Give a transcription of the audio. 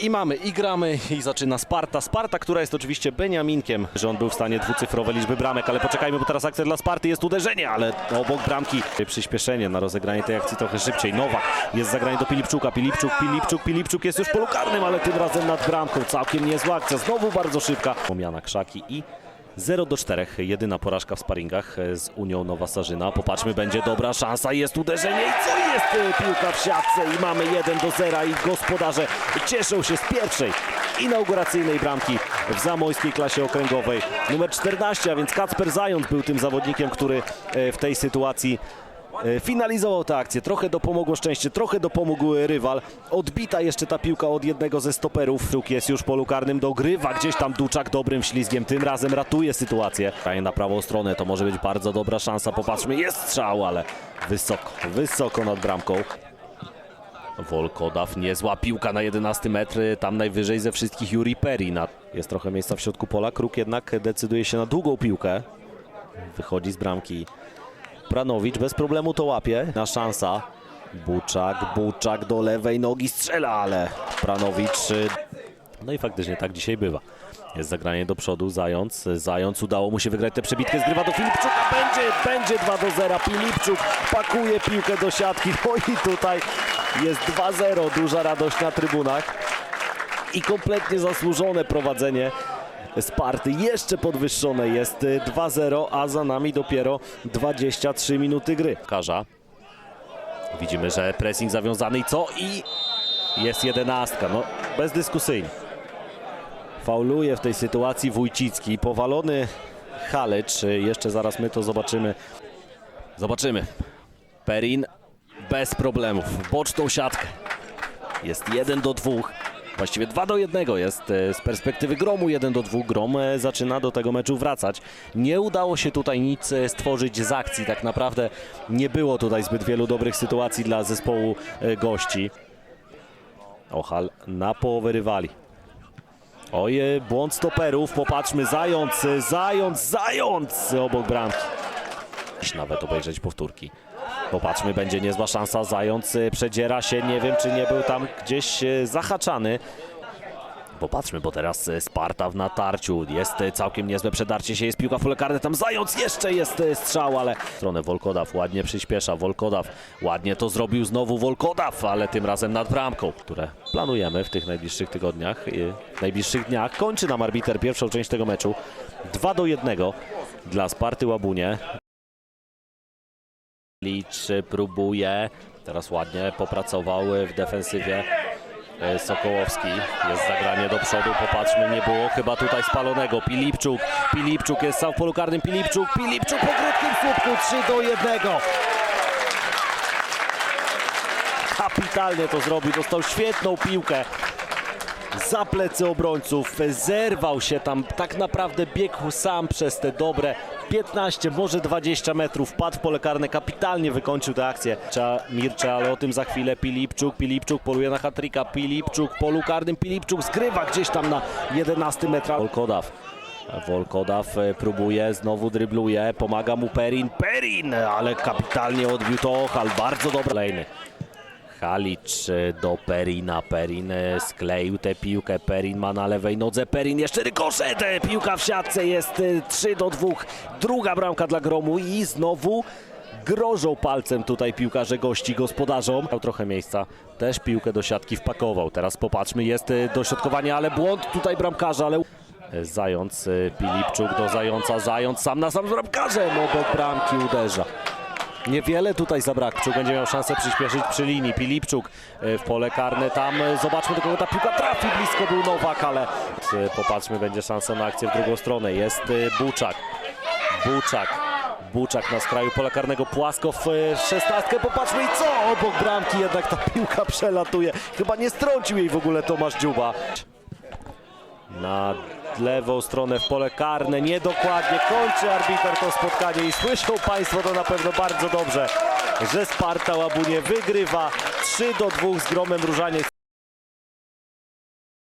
I mamy, i gramy, i zaczyna Sparta. Sparta, która jest oczywiście Beniaminkiem, że on był w stanie dwucyfrowe liczby bramek, ale poczekajmy, bo teraz akcja dla Sparty jest uderzenie, ale obok bramki przyspieszenie na rozegranie tej akcji trochę szybciej. Nowak jest zagranie do Pilipczuka, Pilipczuk, Pilipczuk, Pilipczuk jest już w polu karnym, ale tym razem nad bramką. Całkiem niezła akcja, znowu bardzo szybka. Pomiana Krzaki i 0 do 4, jedyna porażka w sparingach e, z Unią Nowa Sarzyna. Popatrzmy, będzie dobra szansa, jest uderzenie i co jest e, piłka w siatce i mamy 1 do 0 i gospodarze cieszą się z pierwszej inauguracyjnej bramki w zamojskiej klasie okręgowej. Numer 14, a więc Kacper Zając był tym zawodnikiem, który e, w tej sytuacji finalizował tę akcję. Trochę dopomogło szczęście, trochę dopomógł rywal. Odbita jeszcze ta piłka od jednego ze stoperów. Druk jest już w polu karnym, dogrywa gdzieś tam Duczak dobrym ślizgiem. Tym razem ratuje sytuację. Kraje na prawą stronę, to może być bardzo dobra szansa. Popatrzmy, jest strzał, ale wysoko, wysoko nad bramką. Wolkodaw, niezła piłka na 11 metr, tam najwyżej ze wszystkich Juri Perina. Jest trochę miejsca w środku pola, Kruk jednak decyduje się na długą piłkę. Wychodzi z bramki Pranowicz, bez problemu to łapie. Na szansa. Buczak, Buczak do lewej nogi strzela, ale Pranowicz... y, No i faktycznie tak dzisiaj bywa. Jest zagranie do przodu, Zając. Zając udało mu się wygrać tę przebitkę, zgrywa do Filipczuka, będzie, będzie 2 do 0. Filipczuk pakuje piłkę do siatki, no i tutaj jest 2-0, duża radość na trybunach. I kompletnie zasłużone prowadzenie Sparty, jeszcze podwyższone jest y, 2-0, a za nami dopiero 23 minuty gry. Karza. Widzimy, że pressing zawiązany i co? I jest jedenastka, no bezdyskusyjnie. Fauluje w tej sytuacji Wójcicki, powalony Halecz, y, jeszcze zaraz my to zobaczymy. Zobaczymy. Perin bez problemów, boczną siatkę. Jest 1 do 2. Właściwie 2 do 1 jest e, z perspektywy Gromu 1 do 2. Grom e, zaczyna do tego meczu wracać. Nie udało się tutaj nic e, stworzyć z akcji. Tak naprawdę nie było tutaj zbyt wielu dobrych sytuacji dla zespołu gości. Ochal na połowę rywali. Oj, błąd stoperów. Popatrzmy, Zając, Zając, Zając obok bramki. Nawet obejrzeć powtórki. Popatrzmy, będzie niezła szansa. Zając y, przedziera się. Nie wiem, czy nie był tam gdzieś y, zahaczany. Popatrzmy, bo teraz y, Sparta w natarciu. Jest całkiem niezłe przedarcie się. Jest piłka w pole karne. Tam Zając jeszcze jest strzał, ale stronę Wolkodaw ładnie przyspiesza. Wolkodaw ładnie to zrobił znowu Wolkodaw, ale tym razem nad bramką, które planujemy w tych najbliższych tygodniach, w najbliższych dniach. Kończy nam arbiter pierwszą część tego meczu. 2 do 1 dla Sparty Łabunie. Licz próbuje, teraz ładnie popracował w defensywie e, Sokołowski. Jest zagranie do przodu, popatrzmy, nie było chyba tutaj spalonego. Pilipczuk, Pilipczuk jest sam w polu karnym, Pilipczuk, Pilipczuk po krótkim słupku 3 do 1. Kapitalnie to zrobił, dostał świetną piłkę za plecy obrońców, zerwał się tam, tak naprawdę biegł sam przez te dobre 15, może 20 metrów, padł w pole karne, kapitalnie wykończył tę akcję. Trzeba Mircze, ale o tym za chwilę Pilipczuk, Pilipczuk poluje na hatryka, Pilipczuk polu karnym, Pilipczuk zgrywa gdzieś tam na 11 metrach. Wolkodaw. Wolkodaw e, próbuje, znowu drybluje, pomaga mu Perin, Perin, ale kapitalnie odbił to Ochal, bardzo dobry. Kolejny. Halicz e, do Perina. Perin e, skleił tę piłkę. Perin ma na lewej nodze. Perin jeszcze rykoszet. E, Piłka w siatce jest e, 3 do 2. Druga bramka dla Gromu i znowu grożą palcem tutaj piłkarze gości gospodarzom. Miał trochę miejsca. Też piłkę do siatki wpakował. Teraz popatrzmy, jest dośrodkowanie, ale błąd tutaj bramkarza, ale... Zając, Pilipczuk do Zająca. Zając sam na sam z bramkarzem obok bramki uderza. Niewiele tutaj zabrakło. Będzie miał szansę przyspieszyć przy linii. Pilipczuk e, w pole karne tam. e, Zobaczmy do kogo ta piłka trafi. Blisko był Nowak, ale e, popatrzmy, będzie szansa na akcję w drugą stronę. Jest Buczak. Buczak. Buczak na skraju pola karnego. Płasko w szesnastkę. Popatrzmy i co? Obok bramki jednak ta piłka przelatuje. Chyba nie strącił jej w ogóle Tomasz Dziuba. Na lewą stronę w pole karne. Niedokładnie kończy arbiter to spotkanie i słyszą Państwo to na pewno bardzo dobrze, że Sparta Łabunie wygrywa 3 do 2 z Gromem Różaniec.